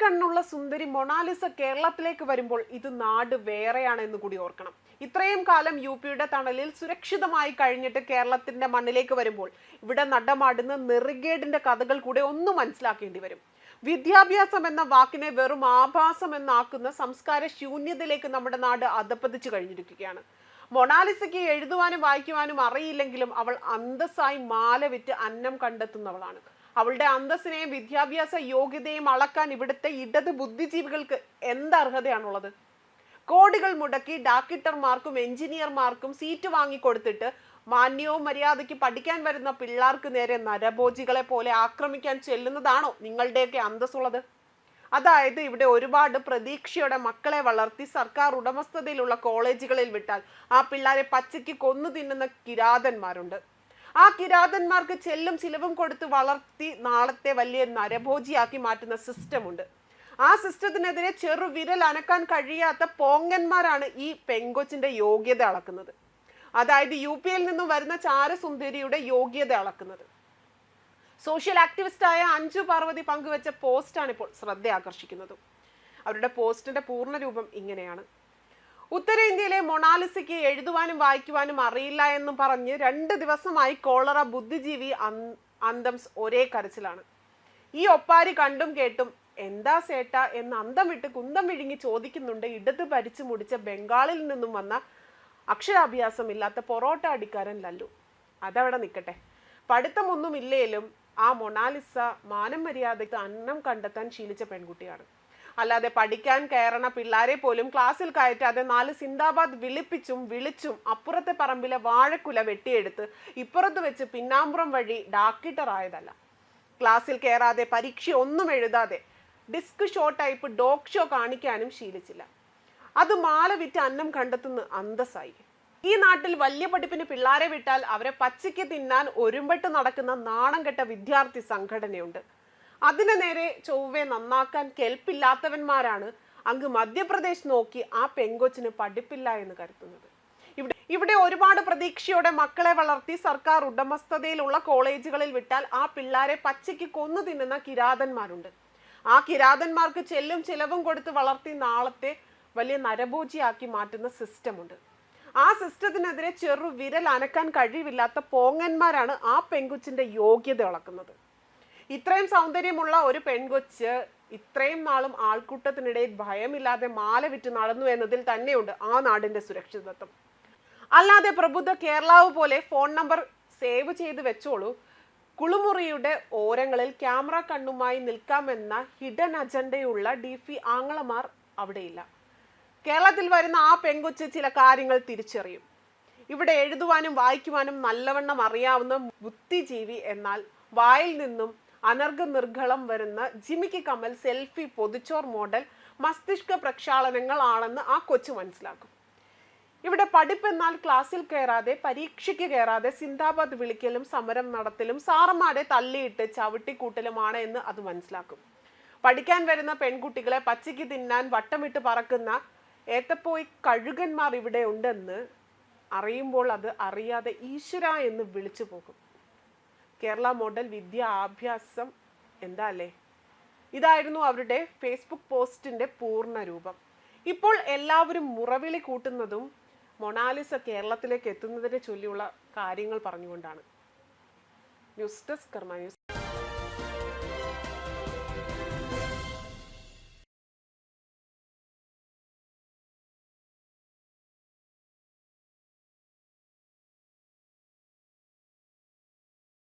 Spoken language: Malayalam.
നീലക്കണ്ണുള്ള സുന്ദരി മൊണാലിസ കേരളത്തിലേക്ക് വരുമ്പോൾ ഇത് നാട് വേറെയാണ് എന്ന് കൂടി ഓർക്കണം. ഇത്രയും കാലം യു പിയുടെ തണലിൽ സുരക്ഷിതമായി കഴിഞ്ഞിട്ട് കേരളത്തിന്റെ മണ്ണിലേക്ക് വരുമ്പോൾ ഇവിടെ നടമാടുന്ന നെറുകേടിന്റെ കഥകൾ കൂടെ ഒന്ന് മനസ്സിലാക്കേണ്ടി വരും. വിദ്യാഭ്യാസം എന്ന വാക്കിനെ വെറും ആഭാസം എന്നാക്കുന്ന സംസ്കാര ശൂന്യതയിലേക്ക് നമ്മുടെ നാട് അധപ്പതിച്ചു കഴിഞ്ഞിരിക്കുകയാണ്. മൊണാലിസയ്ക്ക് എഴുതുവാനും വായിക്കുവാനും അറിയില്ലെങ്കിലും അവൾ അന്തസ്സായി മാല വിറ്റ് അന്നം കണ്ടെത്തുന്നവളാണ്. അവളുടെ അന്തസ്സിനെയും വിദ്യാഭ്യാസ യോഗ്യതയും അളക്കാൻ ഇവിടുത്തെ ഇടത് ബുദ്ധിജീവികൾക്ക് എന്ത് അർഹതയാണുള്ളത്? കോടികൾ മുടക്കി ഡാക്ടർമാർക്കും എഞ്ചിനീയർമാർക്കും സീറ്റ് വാങ്ങിക്കൊടുത്തിട്ട് മാന്യവും മര്യാദയ്ക്ക് പഠിക്കാൻ വരുന്ന പിള്ളേർക്ക് നേരെ നരഭോജികളെ പോലെ ആക്രമിക്കാൻ ചെല്ലുന്നതാണോ നിങ്ങളുടെയൊക്കെ അന്തസ്സുള്ളത്? അതായത് ഇവിടെ ഒരുപാട് പ്രതീക്ഷയുടെ മക്കളെ വളർത്തി സർക്കാർ ഉടമസ്ഥതയിലുള്ള കോളേജുകളിൽ വിട്ടാൽ ആ പിള്ളേരെ പച്ചയ്ക്ക് കൊന്നു തിന്നുന്ന കിരാതന്മാരുണ്ട്. ആ കിരാതന്മാർക്ക് ചെല്ലും ചിലവും കൊടുത്ത് വളർത്തി നാളത്തെ വലിയ നരഭോജിയാക്കി മാറ്റുന്ന സിസ്റ്റം ഉണ്ട് ആ സിസ്റ്റത്തിനെതിരെ ചെറു വിരൽ അനക്കാൻ കഴിയാത്ത പോങ്ങന്മാരാണ് ഈ പെങ്കൊച്ചിന്റെ യോഗ്യത അളക്കുന്നത്. അതായത് യു പി എയിൽ നിന്നും വരുന്ന ചാരസുന്ദരിയുടെ യോഗ്യത അളക്കുന്നത്. സോഷ്യൽ ആക്ടിവിസ്റ്റായ അഞ്ജു പാർവതി പങ്കുവച്ച പോസ്റ്റാണ് ഇപ്പോൾ ശ്രദ്ധ ആകർഷിക്കുന്നത് അവരുടെ പോസ്റ്റിന്റെ പൂർണ രൂപം ഇങ്ങനെയാണ്. ഉത്തരേന്ത്യയിലെ മൊണാലിസയ്ക്ക് എഴുതുവാനും വായിക്കുവാനും അറിയില്ല എന്നും പറഞ്ഞ് രണ്ട് ദിവസമായി കോളറ ബുദ്ധിജീവി അന്തം ഒരേ കരച്ചിലാണ്. ഈ ഒപ്പാരി കണ്ടും കേട്ടും എന്താ സേട്ട എന്ന് അന്തം വിട്ട് കുന്തം വിഴുങ്ങി ചോദിക്കുന്നുണ്ട്. ഇടത് ഭരിച്ചു മുടിച്ച ബംഗാളിൽ നിന്നും വന്ന അക്ഷരാഭ്യാസം ഇല്ലാത്ത പൊറോട്ട അടിക്കാരൻ ലല്ലു. അതവിടെ നിൽക്കട്ടെ പഠിത്തമൊന്നും ഇല്ലേലും ആ മൊണാലിസ മാനം മര്യാദയ്ക്ക് അന്നം കണ്ടെത്താൻ ശീലിച്ച പെൺകുട്ടിയാണ്. അല്ലാതെ പഠിക്കാൻ കയറണ പിള്ളാരെ പോലും ക്ലാസ്സിൽ കയറ്റാതെ നാല് സിന്ദാബാദ് വിളിപ്പിച്ചും വിളിച്ചും അപ്പുറത്തെ പറമ്പിലെ വാഴക്കുല വെട്ടിയെടുത്ത് ഇപ്പുറത്ത് വെച്ച് പിന്നാമ്പുറം വഴി ഡാക്കിട്ടറായതല്ല. ക്ലാസ്സിൽ കയറാതെ പരീക്ഷ ഒന്നും എഴുതാതെ ഡിസ്ക് ഷോ ടൈപ്പ് ഡോക് ഷോ കാണിക്കാനും ശീലിച്ചില്ല. അത് മാല വിറ്റ് അന്നം കണ്ടെത്തുന്ന അന്തസ്സായി. ഈ നാട്ടിൽ വലിയ പഠിപ്പിന് പിള്ളാരെ വിട്ടാൽ അവരെ പച്ചയ്ക്ക് തിന്നാൻ ഒരുമ്പെട്ട് നടക്കുന്ന നാണം കെട്ട വിദ്യാർത്ഥി സംഘടനയുണ്ട്. അതിനു നേരെ ചൊവ്വെ നന്നാക്കാൻ കെൽപ്പില്ലാത്തവന്മാരാണ് അങ്ങ് മധ്യപ്രദേശ് നോക്കി ആ പെങ്കൊച്ചിന് പഠിപ്പില്ല എന്ന് കരുതുന്നത്. ഇവിടെ ഇവിടെ ഒരുപാട് പ്രതീക്ഷയോടെ മക്കളെ വളർത്തി സർക്കാർ ഉടമസ്ഥതയിലുള്ള കോളേജുകളിൽ വിട്ടാൽ ആ പിള്ളാരെ പച്ചയ്ക്ക് കൊന്നു തിന്നുന്ന കിരാതന്മാരുണ്ട്. ആ കിരാതന്മാർക്ക് ചെല്ലും ചിലവും കൊടുത്ത് വളർത്തി നാളത്തെ വലിയ നരഭോജിയാക്കി മാറ്റുന്ന സിസ്റ്റമുണ്ട്. ആ സിസ്റ്റത്തിനെതിരെ ചെറു വിരൽ അനക്കാൻ കഴിവില്ലാത്ത പോങ്ങന്മാരാണ് ആ പെങ്കുച്ചിന്റെ യോഗ്യത ഇളക്കുന്നത്. ഇത്രയും സൗന്ദര്യമുള്ള ഒരു പെൺകൊച്ച് ഇത്രയും നാളും ആൾക്കൂട്ടത്തിനിടയിൽ ഭയമില്ലാതെ മാല വിറ്റ് നടന്നു എന്നതിൽ തന്നെയുണ്ട് ആ നാടിന്റെ സുരക്ഷിതത്വം. അല്ലാതെ പ്രബുദ്ധ കേരളാവ് പോലെ ഫോൺ നമ്പർ സേവ് ചെയ്ത് വെച്ചോളൂ. കുളിമുറിയുടെ ഓരങ്ങളിൽ ക്യാമറ കണ്ണുമായി നിൽക്കാമെന്ന ഹിഡൻ അജണ്ടയുള്ള ഡി പി ആങ്ങളമാർ അവിടെയില്ല. കേരളത്തിൽ വരുന്ന ആ പെങ്കൊച്ച് ചില കാര്യങ്ങൾ തിരിച്ചറിയും. ഇവിടെ എഴുതുവാനും വായിക്കുവാനും നല്ലവണ്ണം അറിയാവുന്ന ബുദ്ധിജീവി എന്നാൽ വായിൽ നിന്നും അനർഘ നിർഘളം വരുന്ന ജിമിക്ക് കമൽ സെൽഫി പൊതിച്ചോർ മോഡൽ മസ്തിഷ്ക പ്രക്ഷാളനങ്ങളാണെന്ന് ആ കൊച്ചു മനസ്സിലാക്കും. ഇവിടെ പഠിപ്പെന്നാൽ ക്ലാസ്സിൽ കയറാതെ പരീക്ഷയ്ക്ക് കയറാതെ സിന്ദാബാദ് വിളിക്കലും സമരം നടത്തലും സാറന്മാരെ തള്ളിയിട്ട് ചവിട്ടിക്കൂട്ടലുമാണ് എന്ന് അത് മനസ്സിലാക്കും. പഠിക്കാൻ വരുന്ന പെൺകുട്ടികളെ പച്ചയ്ക്ക് തിന്നാൻ വട്ടമിട്ട് പറക്കുന്ന ഏത്തപ്പോയി കഴുകന്മാർ ഇവിടെ ഉണ്ടെന്ന് അറിയുമ്പോൾ അത് അറിയാതെ ഈശ്വര എന്ന് വിളിച്ചു പോകും. കേരള മോഡൽ വിദ്യാഭ്യാസം എന്താ അല്ലേ? ഇതായിരുന്നു അവരുടെ ഫേസ്ബുക്ക് പോസ്റ്റിന്റെ പൂർണ രൂപം. ഇപ്പോൾ എല്ലാവരും മുറവിളി കൂട്ടുന്നതും മൊണാലിസ കേരളത്തിലേക്ക് എത്തുന്നതിനെ ചൊല്ലിയുള്ള കാര്യങ്ങൾ പറഞ്ഞുകൊണ്ടാണ്. ന്യൂസ് ഡെസ്ക് കർമ്മ